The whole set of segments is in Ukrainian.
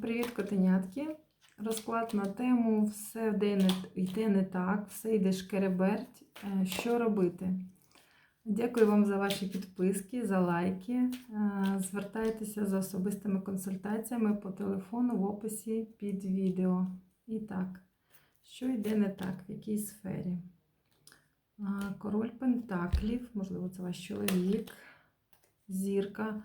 Привіт, котенятки! Розклад на тему все йде не, йде не так, все йде шкереберть. Е, Що робити? Дякую вам за ваші підписки, за лайки. Е, Звертайтеся за особистими консультаціями по телефону в описі під відео. І так, що йде не так, в якій сфері? Король Пентаклів, можливо, це ваш чоловік, зірка.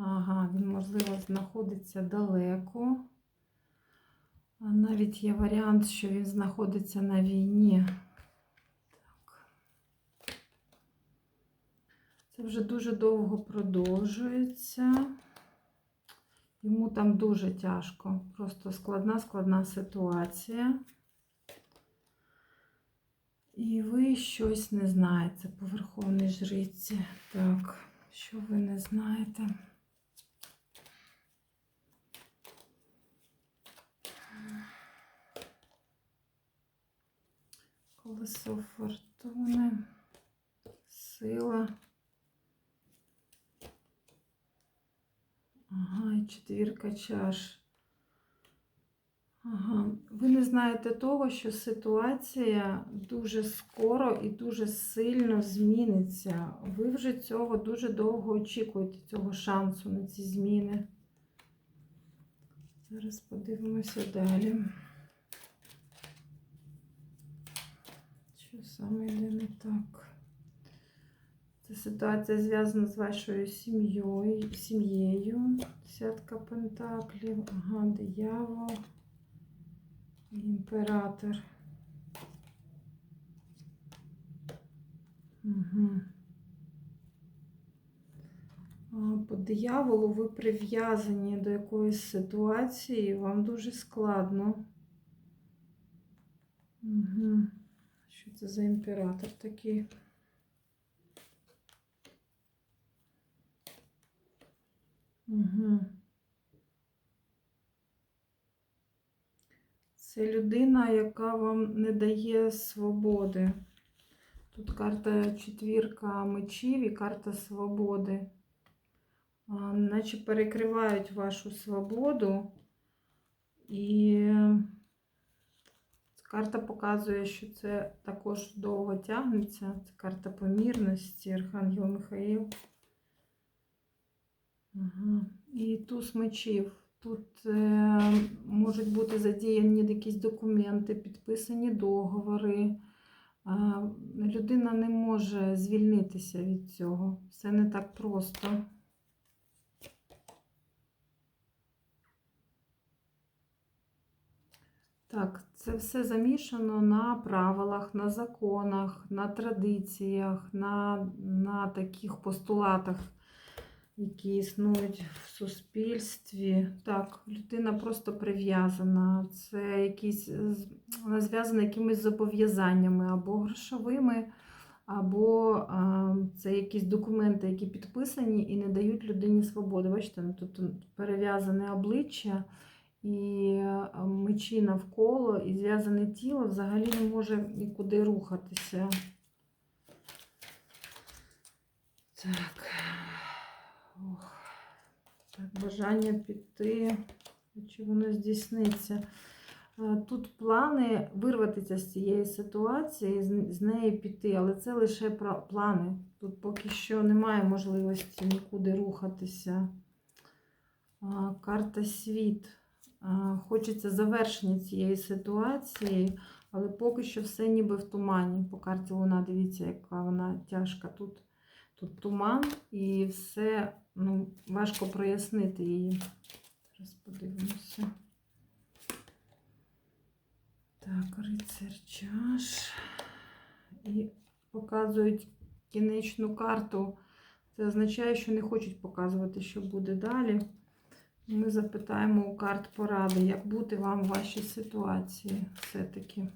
Ага, він, можливо, знаходиться далеко. Навіть є варіант, що він знаходиться на війні. Так. Це вже дуже довго продовжується. Йому там дуже тяжко. Просто складна, складна ситуація. І ви щось не знаєте по Верховній Жриці. Так, що ви не знаєте? Колесо фортуни, сила. Ага, і четвірка чаш. Ага. Ви не знаєте того, що ситуація дуже скоро і дуже сильно зміниться. Ви вже цього дуже довго очікуєте, цього шансу на ці зміни. Зараз подивимося далі. Що саме йде не так? Це ситуація зв'язана з вашою сім'єю, сім'єю. Десятка пентаклів, ага, диявол, імператор. Угу. По дияволу ви прив'язані до якоїсь ситуації, вам дуже складно. Угу. Що це за імператор такий? Угу. Це людина, яка вам не дає свободи. Тут карта четвірка мечів і карта свободи. Наче перекривають вашу свободу. І карта показує, що це також довго тягнеться. Це карта помірності, Архангел Михаїл. Ага. І туз мечів. Тут е, можуть бути задіяні якісь документи, підписані договори. А, людина не може звільнитися від цього. Все не так просто. Так, це все замішано на правилах, на законах, на традиціях, на, на таких постулатах, які існують в суспільстві. Так, людина просто прив'язана. Це якісь зв'язана якимись зобов'язаннями або грошовими, або а, це якісь документи, які підписані і не дають людині свободи. Бачите, ну, тут перев'язане обличчя. І мечі навколо, і зв'язане тіло взагалі не може нікуди рухатися. Так. Ох. Так, бажання піти. Чи воно здійсниться? Тут плани вирватися з цієї ситуації, з неї піти, але це лише плани. Тут поки що немає можливості нікуди рухатися. Карта світ. Хочеться завершення цієї ситуації, але поки що все ніби в тумані. По карті Луна, дивіться, яка вона тяжка. Тут тут туман і все ну, важко прояснити її. Зараз подивимося. Так, рицар чаш. І показують кінечну карту. Це означає, що не хочуть показувати, що буде далі. Ми запитаємо у карт поради, як бути вам в вашій ситуації все-таки.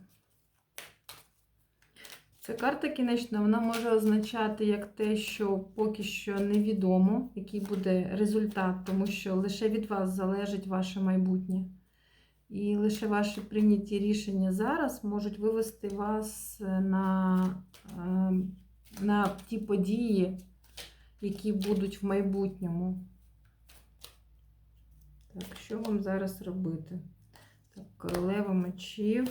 Ця карта кінечна, вона може означати як те, що поки що невідомо, який буде результат, тому що лише від вас залежить ваше майбутнє. І лише ваші прийняті рішення зараз можуть вивести вас на, на ті події, які будуть в майбутньому. Так, що вам зараз робити? Так, королева мечів,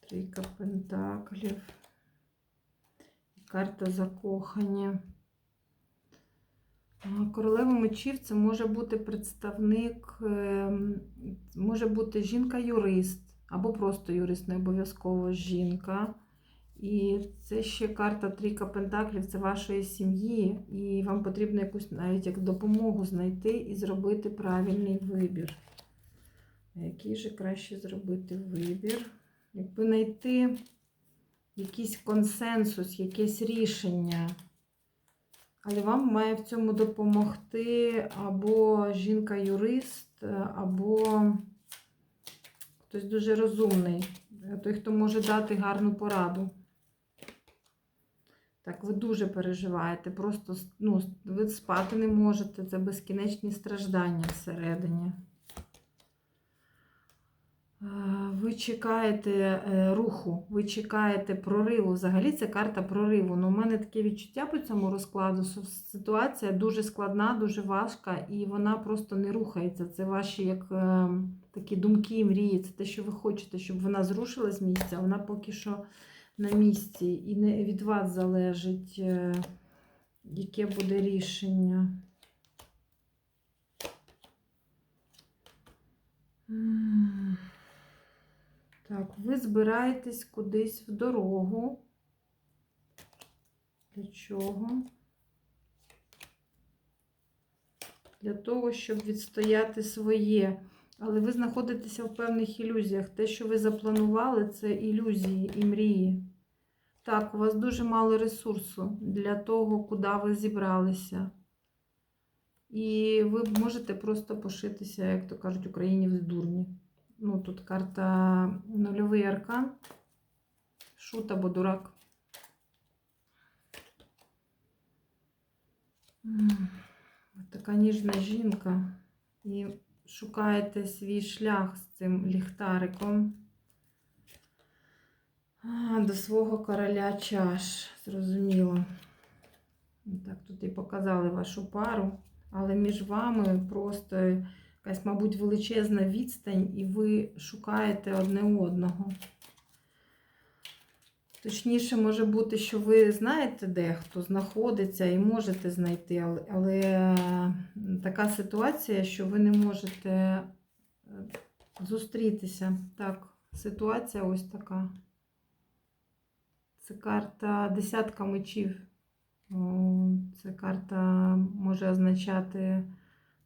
трійка пентаклів, карта закохання. Королева мечів це може бути представник, ем, може бути жінка-юрист, або просто юрист, не обов'язково жінка. І це ще карта Трійка Пентаклів, це вашої сім'ї, і вам потрібно якусь навіть як допомогу знайти і зробити правильний вибір. Який же краще зробити вибір? Якби знайти якийсь консенсус, якесь рішення. Але вам має в цьому допомогти або жінка-юрист, або хтось дуже розумний, той, хто може дати гарну пораду. Так, ви дуже переживаєте, просто ну, ви спати не можете, це безкінечні страждання всередині. Ви чекаєте е, руху, ви чекаєте прориву. Взагалі це карта прориву. Ну, у мене таке відчуття по цьому розкладу, що ситуація дуже складна, дуже важка, і вона просто не рухається. Це ваші як е, такі думки і мрії. Це те, що ви хочете, щоб вона зрушила з місця, вона поки що на місці. І не від вас залежить, е, яке буде рішення. Так, ви збираєтесь кудись в дорогу. Для чого? Для того, щоб відстояти своє. Але ви знаходитеся в певних ілюзіях. Те, що ви запланували, це ілюзії і мрії. Так, у вас дуже мало ресурсу для того, куди ви зібралися. І ви можете просто пошитися, як то кажуть, Україні в дурні. Ну, тут карта нульовий аркан, шут або дурак. Така ніжна жінка. І шукаєте свій шлях з цим ліхтариком А, до свого короля чаш. Зрозуміло. Так, тут і показали вашу пару, але між вами просто якась, мабуть, величезна відстань, і ви шукаєте одне одного. Точніше, може бути, що ви знаєте, де хто знаходиться і можете знайти, але, але така ситуація, що ви не можете е, зустрітися. Так, ситуація ось така. Це карта десятка мечів. Це карта може означати,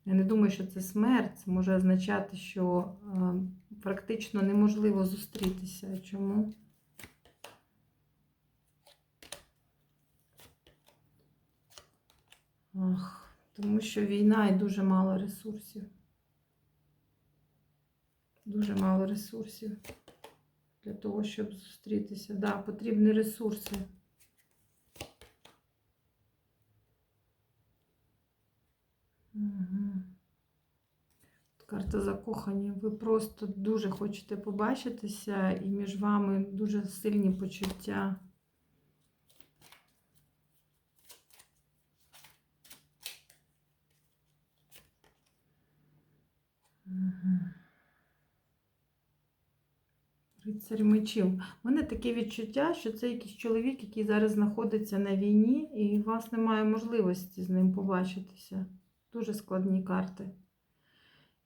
я не думаю, що це смерть, може означати, що е, практично неможливо зустрітися. Чому? Ах, тому що війна і дуже мало ресурсів. Дуже мало ресурсів для того, щоб зустрітися. Да, потрібні ресурси. Угу. Карта закохання. Ви просто дуже хочете побачитися, і між вами дуже сильні почуття. Рицарь мечів. Мене таке відчуття, що це якийсь чоловік, який зараз знаходиться на війні, і у вас немає можливості з ним побачитися. Дуже складні карти.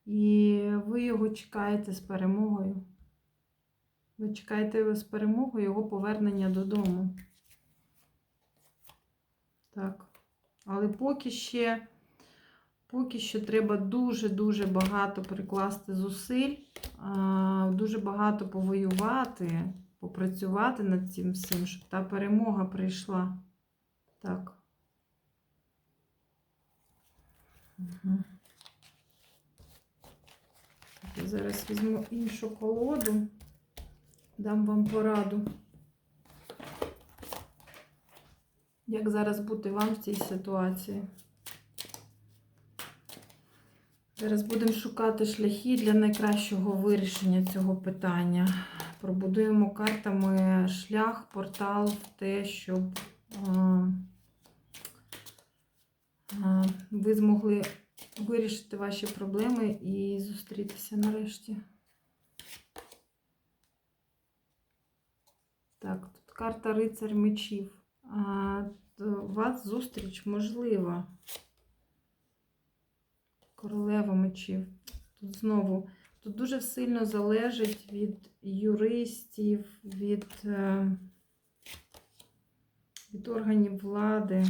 І ви його чекаєте з перемогою. Ви чекаєте його з перемогою, його повернення додому. Так. Але поки ще. Поки що треба дуже-дуже багато прикласти зусиль, дуже багато повоювати, попрацювати над цим всім, щоб та перемога прийшла. Так. Угу. Я зараз візьму іншу колоду, дам вам пораду. Як зараз бути вам в цій ситуації? Зараз будемо шукати шляхи для найкращого вирішення цього питання. Пробудуємо картами шлях, портал в те, щоб ви змогли вирішити ваші проблеми і зустрітися нарешті. Так, тут карта рицар мечів. У вас зустріч можлива. Королева мечів. Тут знову, тут дуже сильно залежить від юристів, від, е, від органів влади.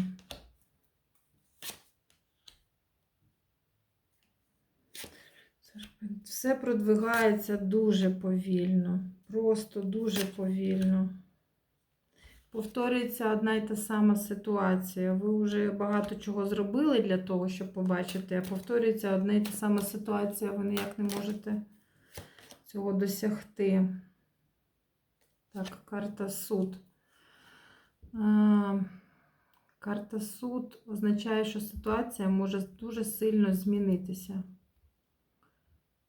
Все продвигається дуже повільно, просто дуже повільно. Повторюється одна й та сама ситуація. Ви вже багато чого зробили для того, щоб побачити, а повторюється одна й та сама ситуація, ви ніяк не можете цього досягти. Так, карта суд. А, Карта суд означає, що ситуація може дуже сильно змінитися.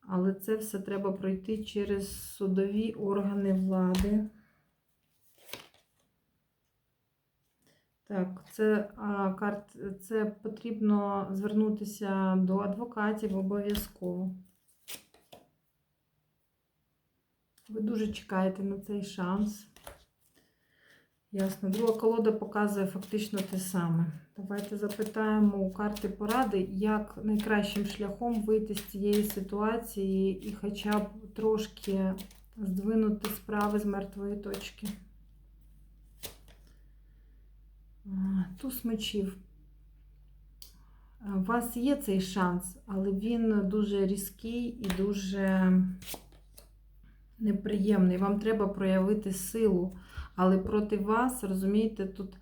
Але це все треба пройти через судові органи влади. Так, це, карт, це потрібно звернутися до адвокатів обов'язково. Ви дуже чекаєте на цей шанс. Ясно. Друга колода показує фактично те саме. Давайте запитаємо у карти поради, як найкращим шляхом вийти з цієї ситуації і хоча б трошки здвинути справи з мертвої точки. А, Туз мечів. У вас є цей шанс, але він дуже різкий і дуже неприємний. Вам треба проявити силу. Але проти вас, розумієте, тут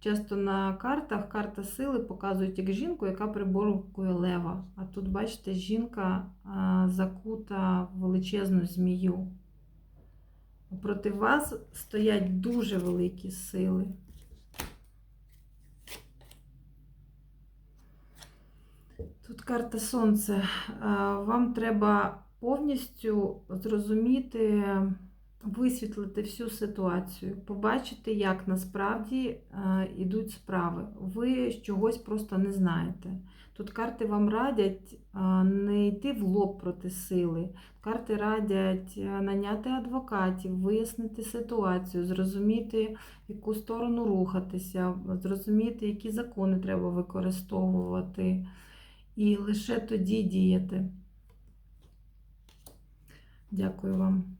часто на картах карта сили показують як жінку, яка приборкує лева. А тут, бачите, жінка закута в величезну змію. Проти вас стоять дуже великі сили. Тут карта Сонце. Вам треба повністю зрозуміти висвітлити всю ситуацію, побачити, як насправді йдуть справи. Ви чогось просто не знаєте. Тут карти вам радять не йти в лоб проти сили. Карти радять наняти адвокатів, вияснити ситуацію, зрозуміти, в яку сторону рухатися, зрозуміти, які закони треба використовувати, і лише тоді діяти. Дякую вам.